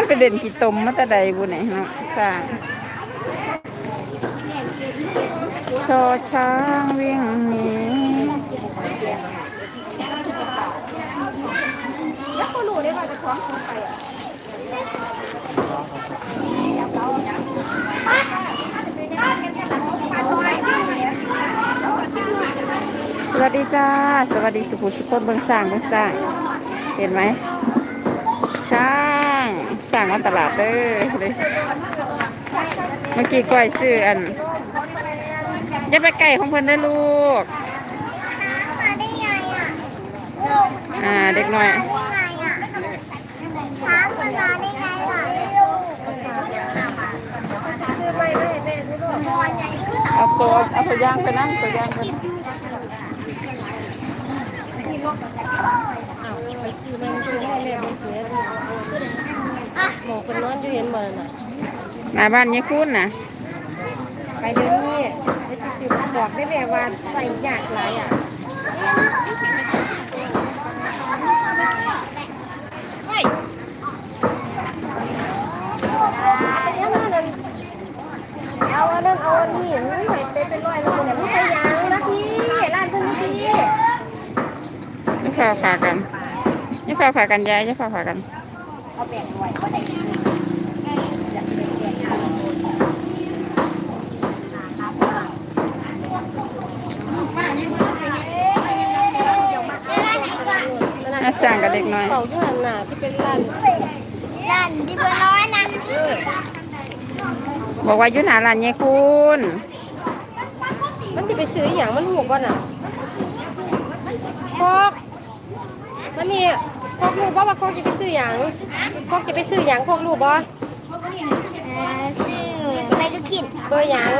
ันไปเด่นกี่ตมมาแตะใดบุไหนเนาะสร้างชอช้างวิ่งหนีแล้วเขารู้ได้ว่าจะคล้องเขาไปอะสวัสดีจ้า สวัสดีสุขุสุขคนเบิ่งสร้างเบิ่งสร้าง เห็นไหมช้างสร้าง มาตลาดเด้อเลยเมื่อกี้ก้อยซื้ออันอย่าไปไก่ของเพิ่นได้อลูกมาได้ไงอะอ่าเด็กน้อยได้ไงอะช้างมันมาได้ไงล่ะซื้อไปไม่เห็นแม่ซื้อด้วยตัวใหญ่ขึ้นเอาตัวเอาตัวย่างไปนั่งตัวย่างไปนั่งห มอคนนอนอยู่เห็นหมดน่ะหน้าบ้านยายคุณน่ะ ไปเดี๋ยวนี้ไปติดติดบอกได้แม่ว่าใส่ยากหลายอะเฮ้ยเอาอันนั้นเอาอันนี้มันใส่ไปเป็นร้อยแล้วเนี่ยมันไปยังนะพี่ร้านเพิ่นพี่อย่าฟ้าผ่ากันอย่าฟ้าผ่ากัน ยายอย่าฟ้าผ่ากันน่าสั่งกับเด็กน้อยเป่าอยู่หันหน้าที่เป็นร้านร้านที่เป็นร้อยนั้นเออบอกว่าอยู่หน้าร้านยายคุณมันจะไปซื้ออหย่างมันหูก่อนอะโคกมันนี่ โคกรู้บ่ว่าโคกจะไปซื้ออย่างโคกจะไปซื้ออย่างโคกรู้บ่เอ่อซื้อไปดูขินเบอร์อย่าง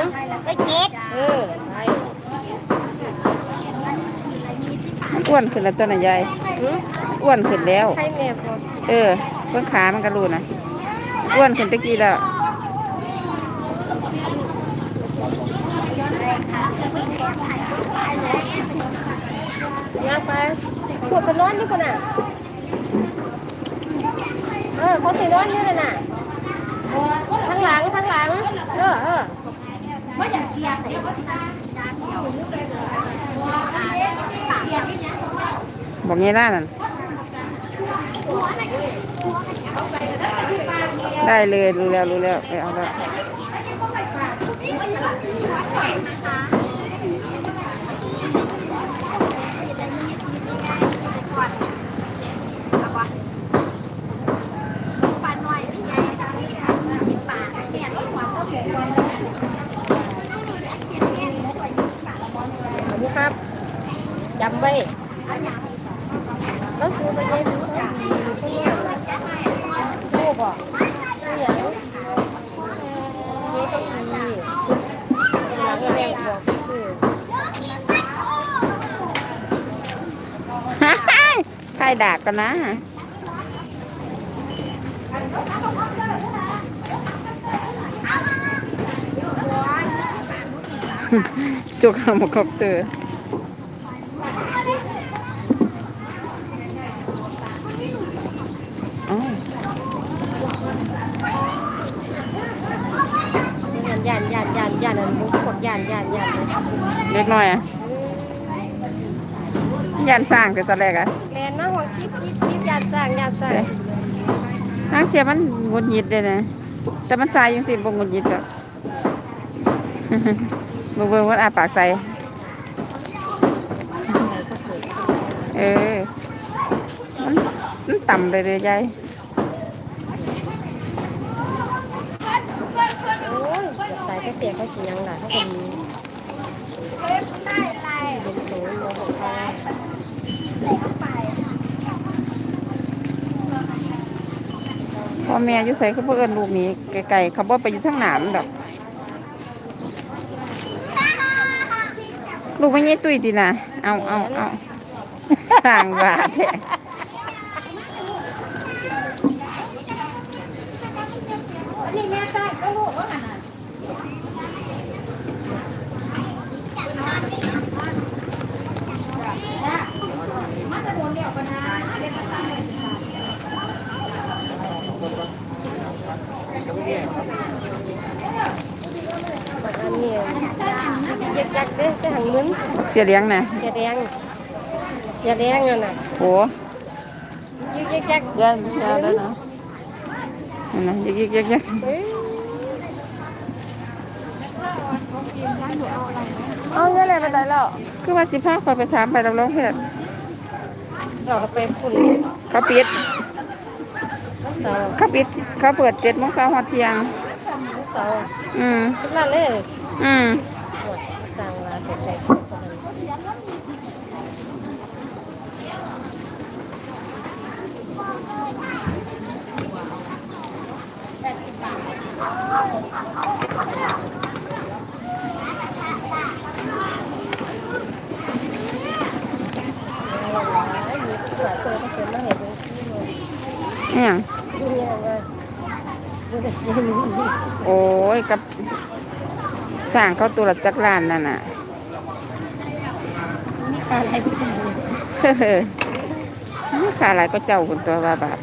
ไปเจ็ดเออไปอ้วนขึ้นแล้วตัวน่ะยายหืออ้วนขึ้นแล้ว ใครแม่บ่เออเบื้องขามันก็รู้นะอ้วนขึ้นตะกี้แล้วย่างไปปวดเป็นร้อนอยู่คนน่ะ เออเขาสิร้อนอยู่นั่นน่ะข้งหลังข้งหลัง เออเออบอกไงล่ะนั่นได้เลยรู้แล้วรู้แล้วไปเอาแล้ว ปลาหน่อยพี่ใหญ่ทำที่เอาเงินสิบบาทเสียรถหัวก็หมู ขอบคุณครับ จำไว้แล้วซื้อไปเยอะซื้อไปดีลูกอะซื้อย่างนี้ต้องดีหลังแม่บอกซื้อใครดากกันนะจุกหมกคอปเตอร์อ้าว ยัน ยันยันยันยันอันบุกพวกยันยันยันเลยเล็กน้อยอะยันสร้างแต่ตอนแรกอะแลนมาหัวคิดคิดคิดยันสร้างยันสร้างเด้ทางเทียมันงุดหงิดเลยนะแต่มันสายยังสิบ่งุดหงิดหรอกบ่เบิ่งว่าอาปากใส่เออมันมันต่ำเลยเลยยาย โอ้ยใส่ก็ เสียก็สิยังล่ะถ้าคนนี้เป็นโถนโมของเขาพ่อแม่อยู่ใส่เขาเพื่อนลูกหนี้ไกลๆเขาบ่ไปอยู่ทางหนามดอกลูกไม่เงี้ยตุยดีนะเอาเอาเอาสร้างบาทแท้นี่แม่ใต้ก็ลูกว่าขนาด เหังมึน เสียเลี้ยงนะเสียแดงเสียแดงนั่นน่ะโอ้ยึกยึกยักย่านย่านแล้วนะนั่นนะยิกยิกยิกยิกเอ้ยเอาเงี้ยอะไรไปได้แล้วคือว่าสิพาคอยไปถามไปรับรองเหตุเราก็ไปฝุ่นเขาปิดน้ำเสาเขาปิดเขาเปิดเจ็ดโมงเช้าหอดเที่ยงน้ำเสาอืมทุกร้านเลยอืม หมดสั่งร้านเสร็จเลย เนี่ยโอ้ยกับสร้างเขาตัวละจักรลานนั่นน่ะอะไรก็ได้เฮ้อขาหลายก็เจ้าคนตัวบาบาท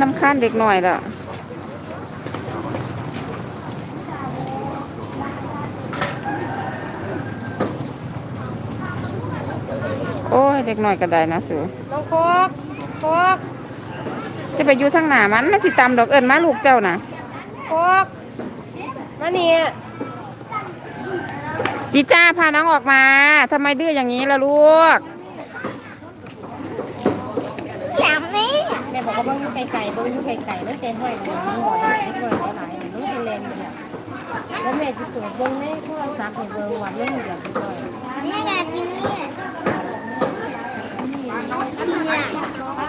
น้ำค้านเด็กหน่อยละ โอ้ยเด็กหน่อยก็ได้นะสูน้องโคกโคกจะไปอยู่ทางหน้ามันมันสิตามดอกเอิญมาลูกเจ้านะโคกมานี่จีจ้าพาน้องออกมาทำไมดื้ออย่างนี้ล่ะลูกอยากไหมแม่บอกว่าเบิ้งอยู่ไกลๆเบิ้งอยู่ไกลๆแล้วเจนห้อยหนูมันบ่ได้นิดหน่อยหลายๆน้องเจนเลนเนี่ยแล้วแม่จะตรวจเบิ้งในโทรศัพท์ให้เบิ้งว่าเรื่องเดียวกันด้วยนี่ไงกินนี่กินเนี่ ยเ